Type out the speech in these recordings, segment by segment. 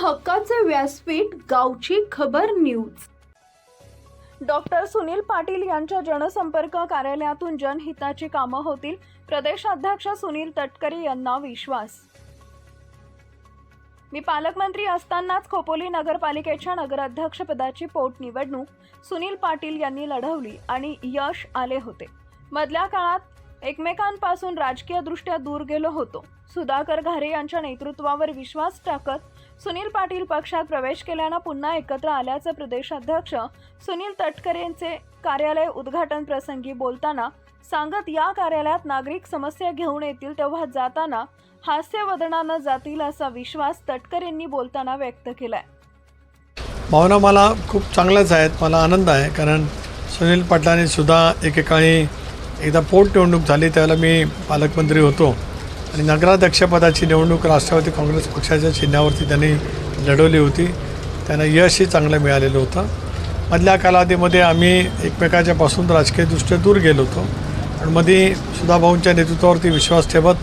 हक्काचे व्यासपीठ गावची खबर न्यूज. डॉक्टर सुनील पाटील यांच्या जनसंपर्क कार्यालयातून जनहिताची कामं होतील. प्रदेशाध्यक्ष सुनील तटकरे यांना विश्वास. मी पालकमंत्री असतानाच खोपोली नगरपालिकेच्या नगराध्यक्षपदाची पोटनिवडणूक सुनील पाटील यांनी लढवली आणि यश आले होते. मधल्या काळात एकमेकांपासून राजकीयदृष्ट्या दूर गेलो होतो. सुधाकर घारे यांच्या नेतृत्वावर विश्वास टाकत सुनील पाटील पक्षात प्रवेश केल्यानं पुन्हा एकत्र आल्याचं प्रदेशाध्यक्ष सुनील तटकरेंचे कार्यालय उद्घाटन प्रसंगी बोलताना सांगत या कार्यालयात नागरिक समस्या घेऊन येतील तेव्हा जाताना हास्यवदनानं जातील असा विश्वास तटकरेंनी बोलताना व्यक्त केलाय. भावना मला खूप चांगल्याच आहेत मला आनंद आहे कारण सुनील पाटलांनी सुद्धा एकेकाळी एकदा पोटनिवडणूक झाली त्यावेळेला मी पालकमंत्री होतो. आणि नगराध्यक्षपदाची निवडणूक राष्ट्रवादी काँग्रेस पक्षाच्या चिन्हावरती त्यांनी लढवली होती. त्यांना यशही चांगलं मिळालेलं होतं. मधल्या कालावधीमध्ये आम्ही एकमेकाच्यापासून राजकीयदृष्ट्या दूर गेलो होतो. पण मध्ये सुधाभाऊंच्या नेतृत्वावरती विश्वास ठेवत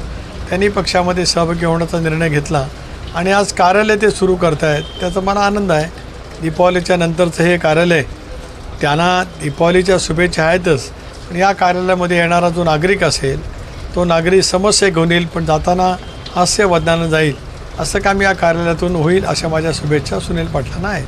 त्यांनी पक्षामध्ये सहभागी होण्याचा निर्णय घेतला. आणि आज कार्यालय ते सुरू करत आहेत त्याचा मला आनंद आहे. दीपावलीच्या नंतरचं हे कार्यालय त्यांना दीपावलीच्या शुभेच्छा आहेतच. पण या कार्यालयामध्ये येणारा जो नागरिक असेल तो नागरिक समस्या घेऊन येईल पण जाताना हास्य वदनानं जाईल असं काम या कार्यालयातून होईल अशा माझ्या शुभेच्छा सुनील पाटलांना आहेत.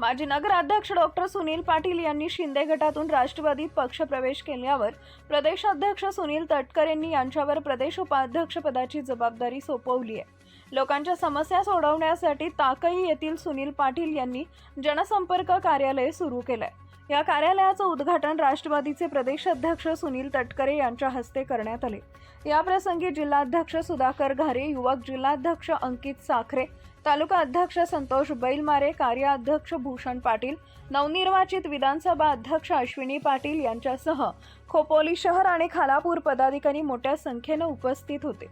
माजी नगराध्यक्ष डॉक्टर सुनील पाटील यांनी शिंदे गटातून राष्ट्रवादीत पक्षप्रवेश केल्यावर प्रदेशाध्यक्ष सुनील तटकर यांनी यांच्यावर प्रदेश उपाध्यक्षपदाची जबाबदारी सोपवली आहे. लोकांच्या समस्या सोडवण्यासाठी ताकई येथील सुनील पाटील यांनी जनसंपर्क कार्यालय सुरू केलंय. या कार्यालयाचं उद्घाटन राष्ट्रवादीचे प्रदेशाध्यक्ष सुनील तटकरे यांच्या हस्ते करण्यात आले. याप्रसंगी जिल्हाध्यक्ष सुधाकर घारे युवक जिल्हाध्यक्ष अंकित साखरे तालुका अध्यक्ष संतोष बैलमारे कार्याध्यक्ष भूषण पाटील नवनिर्वाचित विधानसभा अध्यक्ष अश्विनी पाटील यांच्यासह खोपोली शहर आणि खालापूर पदाधिकारी मोठ्या संख्येनं उपस्थित होते.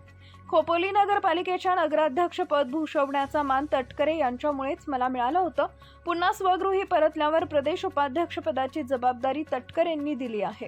खोपोली नगरपालिकेच्या नगराध्यक्षपद भूषवण्याचा मान तटकरे यांच्यामुळेच मला मिळालं होतं. पुन्हा स्वगृही परतल्यावर प्रदेश उपाध्यक्षपदाची जबाबदारी तटकरेंनी दिली आहे.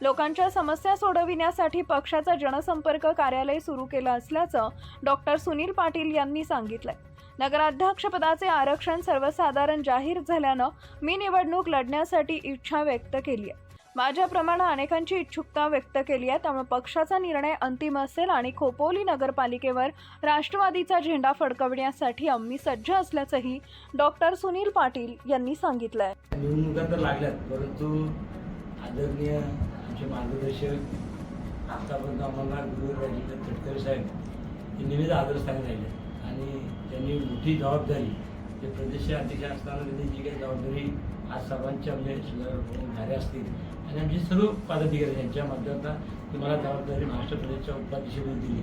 लोकांच्या समस्या सोडविण्यासाठी पक्षाचं जनसंपर्क कार्यालय सुरू केलं असल्याचं डॉक्टर सुनील पाटील यांनी सांगितलंय. नगराध्यक्षपदाचे आरक्षण सर्वसाधारण जाहीर झाल्यानं मी निवडणूक लढण्यासाठी इच्छा व्यक्त केली आहे माझ्याप्रमाणे अनेकांची इच्छुकता व्यक्त केली आहे. त्यामुळे पक्षाचा निर्णय अंतिम असेल आणि खोपोली नगरपालिकेवर राष्ट्रवादीचा झेंडा फडकवण्यासाठी आम्ही सज्ज असल्याचंही डॉक्टर सुनील पाटील यांनी सांगितलं आहे निवडणुका तर लागल्यात परंतु आदरणीय आमचे मार्गदर्शक आतापर्यंत आम्हाला गुरु राजेंद्र तटकरे साहेब हे नेहमीच आदरस्थानी राहिले. आणि त्यांनी मोठी जबाबदारी जे प्रदेश अध्यक्ष असताना त्यांनी जी काही जबाबदारी आज सर्वांच्या म्हणजे सुधार असतील आणि आमचे सर्व पदाधिकारी यांच्या माध्यमातून तुम्हाला जबाबदारी महाराष्ट्र प्रदेशच्या उपाध्यक्षपदी दिली.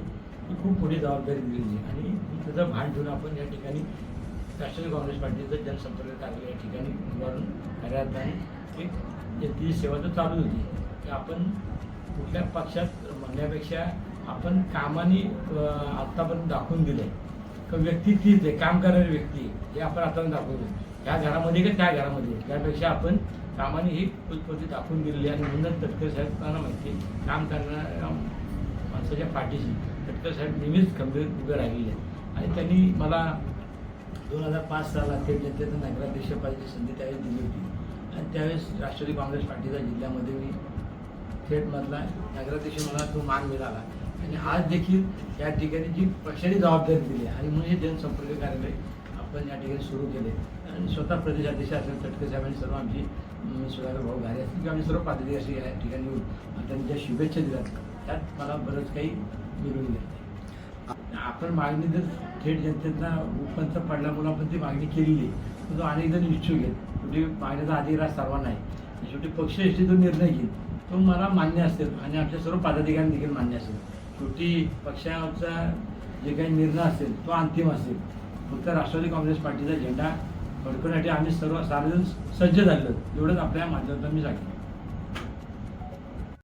ती खूप मोठी जबाबदारी दिलेली आणि त्याचं भान ठेवून आपण या ठिकाणी राष्ट्रवादी काँग्रेस पार्टीचं जनसंपर्क कार्यालय या ठिकाणी उभारून कार्यरत आणि एक जनतेची सेवा तर चालू होती. की आपण कुठल्या पक्षात म्हणण्यापेक्षा आपण कामाने आत्तापर्यंत दाखवून दिलं आहे का व्यक्ती तीच आहे काम करणारी व्यक्ती हे आपण आतापर्यंत दाखवतो या घरामध्ये का त्या घरामध्ये? त्यापेक्षा आपण कामाने ही उत्पत्ती दाखवून दिलेली आहे. आणि म्हणून तटकर साहेबांना माहिती आहे काम करणाऱ्या माणसाच्या पाठीशी तटकर साहेब नेहमीच खंबीर उभे राहिलेले आहेत. आणि त्यांनी मला दोन हजार पाच साला थेट जनतेचं पाहिजे संधी त्यावेळेस दिली होती. आणि त्यावेळेस राष्ट्रवादी काँग्रेस पार्टीचा जिल्ह्यामध्ये मी थेट मधला नगराध्यक्ष मला तो मान मिळाला. आणि आज देखील या ठिकाणी जी पक्षाने जबाबदारी दिली आहे आणि म्हणून हे जनसंपर्क कार्यालय आपण या ठिकाणी सुरू केले. आणि स्वतः प्रदेशाध्यक्ष असेल तटके साहेबांनी सर्व आमची अं, सुधाकर भाऊ घारे असतील किंवा आम्ही सर्व पातळी अशी या ठिकाणी येऊन आणि त्यांनी ज्या शुभेच्छा दिल्यात. त्यात मला बरंच काही मिळून गेलं. आपण मागणी जर थेट जनतेला उपंत पडल्यामुळे आपण ती मागणी केलेली आहे पण तो अनेक जण इच्छुक आहेत. शेवटी मागण्याचा अधिकार सर्वांना आहे. शेवटी पक्ष एसटी जो निर्णय घेईल. तो मला मान्य असेल आणि आमच्या सर्व पदाधिकाऱ्यांना देखील मान्य असेल. शेवटी पक्षाचा जे काही निर्णय असेल तो अंतिम असेल. फक्त राष्ट्रवादी काँग्रेस पार्टीचा झेंडा फडकवण्यासाठी आम्ही सर्व सार्वजन सज्ज झालो एवढंच आपल्या माध्यमातून मी सांगितलं